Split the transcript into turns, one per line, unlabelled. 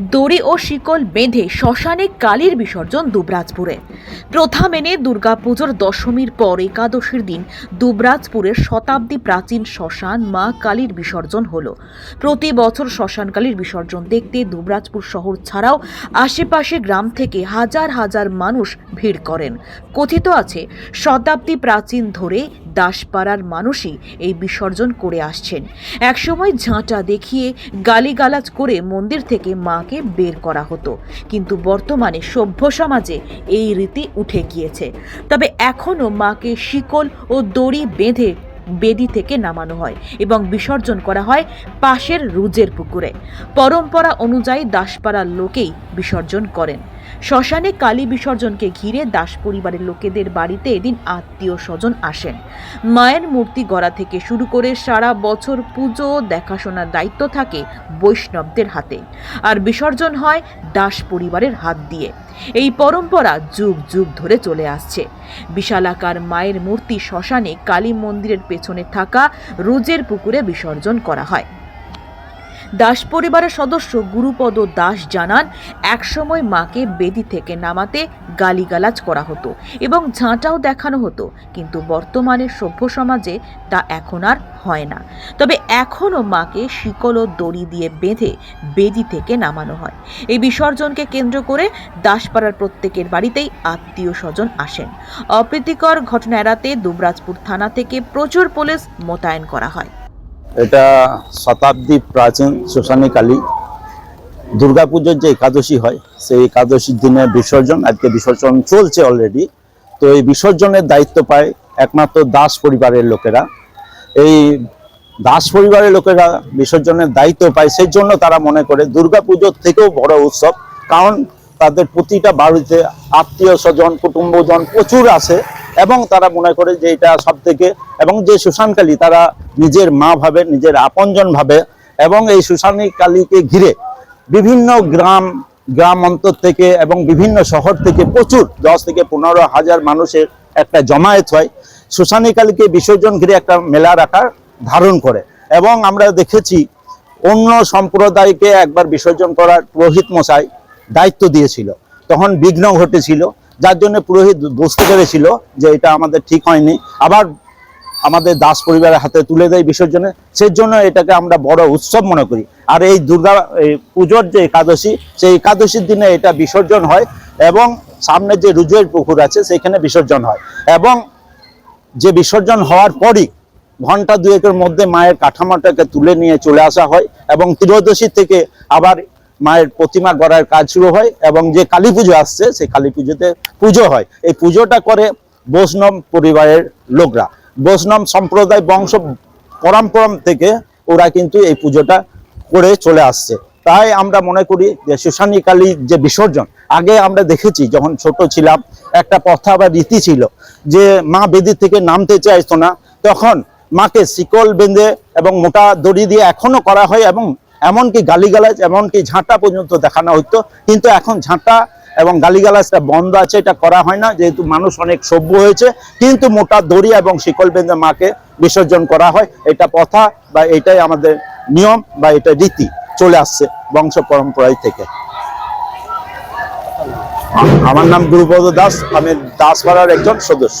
দড়ি ও শিকল বেঁধে শ্মশানে কালীর বিসর্জন দুবরাজপুরে। প্রথা মেনে দুর্গাপুজোর দশমীর পর একাদশীর দিন দুবরাজপুরের শতাব্দী প্রাচীন শ্মশান মা কালীর বিসর্জন হলো। প্রতি বছর শ্মশান কালীর বিসর্জন দেখতে দুবরাজপুর শহর ছাড়াও আশেপাশে গ্রাম থেকে হাজার হাজার মানুষ ভিড় করেন। কথিত আছে, শতাব্দী প্রাচীন ধরে দাসপাড়ার মানুষই এই বিসর্জন করে আসছেন। একসময় ঝাঁটা দেখিয়ে গালিগালাজ করে মন্দির থেকে মাকে বের করা হতো। কিন্তু বর্তমানে সভ্য সমাজে এই রীতি উঠে গিয়েছে। তবে এখনও মাকে শিকল ও দড়ি বেঁধে বেদি থেকে নামানো হয় এবং বিসর্জন করা হয় পাশের রুজের পুকুরে। পরম্পরা অনুযায়ী দাসপাড়ার লোকেই বিসর্জন করেন। শ্মশানে কালী বিসর্জনকে ঘিরে দাস পরিবারের লোকেদের বাড়িতে এদিন আত্মীয় স্বজন আসেন। মায়ের মূর্তি গড়া থেকে শুরু করে সারা বছর পুজো, দেখাশোনার দায়িত্ব থাকে বৈষ্ণবদের হাতে। আর বিসর্জন হয় দাস পরিবারের হাত দিয়ে। এই পরম্পরা যুগ যুগ ধরে চলে আসছে। বিশালাকার মায়ের মূর্তি শ্মশানে কালী মন্দিরের পেছনে থাকা রোজের পুকুরে বিসর্জন করা হয়। দাস পরিবারের সদস্য গুরুপদ দাস জানান, একসময় মাকে বেদি থেকে নামাতে গালিগালাজ করা হতো এবং ঝাঁটাও দেখানো হতো, কিন্তু বর্তমানে সভ্য সমাজে তা এখন আর হয় না। তবে এখনও মাকে শিকল ও দড়ি দিয়ে বেঁধে বেদি থেকে নামানো হয়। এই বিসর্জনকে কেন্দ্র করে দাসপাড়ার প্রত্যেকের বাড়িতেই আত্মীয় স্বজন আসেন। অপ্রীতিকর ঘটনা এড়াতে দুবরাজপুর থানা থেকে প্রচুর পুলিশ মোতায়েন করা হয়।
এটা শতাব্দী প্রাচীন শ্মশানী কালী। দুর্গাপুজোর যে একাদশী হয়, সেই একাদশীর দিনে বিসর্জন, আজকে বিসর্জন চলছে অলরেডি তো এই বিসর্জনের দায়িত্ব পায় একমাত্র দাস পরিবারের লোকেরা। এই দাস পরিবারের লোকেরা বিসর্জনের দায়িত্ব পায় সেই জন্য তারা মনে করে দুর্গাপুজোর থেকেও বড় উৎসব। কারণ তাদের প্রতিটা বাড়িতে আত্মীয় স্বজন, কুটুম্বজন প্রচুর আসে এবং তারা মনে করে যে এটা সব থেকে এবং যে সুশানকালী তারা নিজের মা ভাবে, নিজের আপনজন ভাবে, এবং এই সুশানী কালীকে ঘিরে বিভিন্ন গ্রাম গ্রাম অন্তর থেকে এবং বিভিন্ন শহর থেকে প্রচুর, দশ থেকে পনেরো হাজার মানুষের একটা জমায়েত হয়। সুশানী কালীকে বিসর্জন ঘিরে একটা মেলা রাখার ধারণ করে। এবং আমরা দেখেছি অন্য সম্প্রদায়কে একবার বিসর্জন করার পুরোহিত মশাই দায়িত্ব দিয়েছিল। তখন বিঘ্ন ঘটেছিল। যার জন্য পুরোহিত বুঝতে পেরেছিল যে এটা আমাদের ঠিক হয়নি। আবার আমাদের দাস পরিবারের হাতে তুলে দেয় বিসর্জনে। সেই জন্য এটাকে আমরা বড় উৎসব মনে করি। আর এই দুর্গা, এই পুজোর যে একাদশী, সেই একাদশীর দিনে এটা বিসর্জন হয় এবং সামনে যে রুজুয়ের পুকুর আছে, সেখানে বিসর্জন হয়। এবং যে বিসর্জন হওয়ার পরই ঘণ্টা দুয়েকের মধ্যে মায়ের কাঠামোটাকে তুলে নিয়ে চলে আসা হয় এবং ত্রয়োদশী থেকে আবার মায়ের প্রতিমা গড়ার কাজ শুরু হয় এবং যে কালী পুজো আসছে, সেই কালী পুজোতে পুজো হয়। এই পুজোটা করে বৈষ্ণব পরিবারের লোকরা। বৈষ্ণব সম্প্রদায় বংশ পরম্পরম থেকে ওরা কিন্তু এই পুজোটা করে চলে আসছে। তাই আমরা মনে করি যে সুশানী কালীর যে বিসর্জন, আগে আমরা দেখেছি যখন ছোট ছিলাম, একটা প্রথা বা রীতি ছিল যে মা বেদি থেকে নামতে চাইতো না। তখন মাকে শিকল বেঁধে এবং মোটা দড়ি দিয়ে এখনও করা হয় এবং এমনকি গালিগালাজ, এমনকি ঝাঁটা পর্যন্ত দেখানো হতো কিন্তু এখন ঝাঁটা এবং গালিগালাজটা বন্ধ আছে, এটা করা হয় না। যেহেতু মানুষ অনেক সভ্য হয়েছে, কিন্তু মোটা দড়ি এবং শিকল বেঁধে মাকে বিসর্জন করা হয়। এটা প্রথা বা এটাই আমাদের নিয়ম বা এটা রীতি চলে আসছে বংশ পরম্পরায় থেকে। আমার নাম গুরুপদ দাস, আমি দাসপাড়ার একজন সদস্য।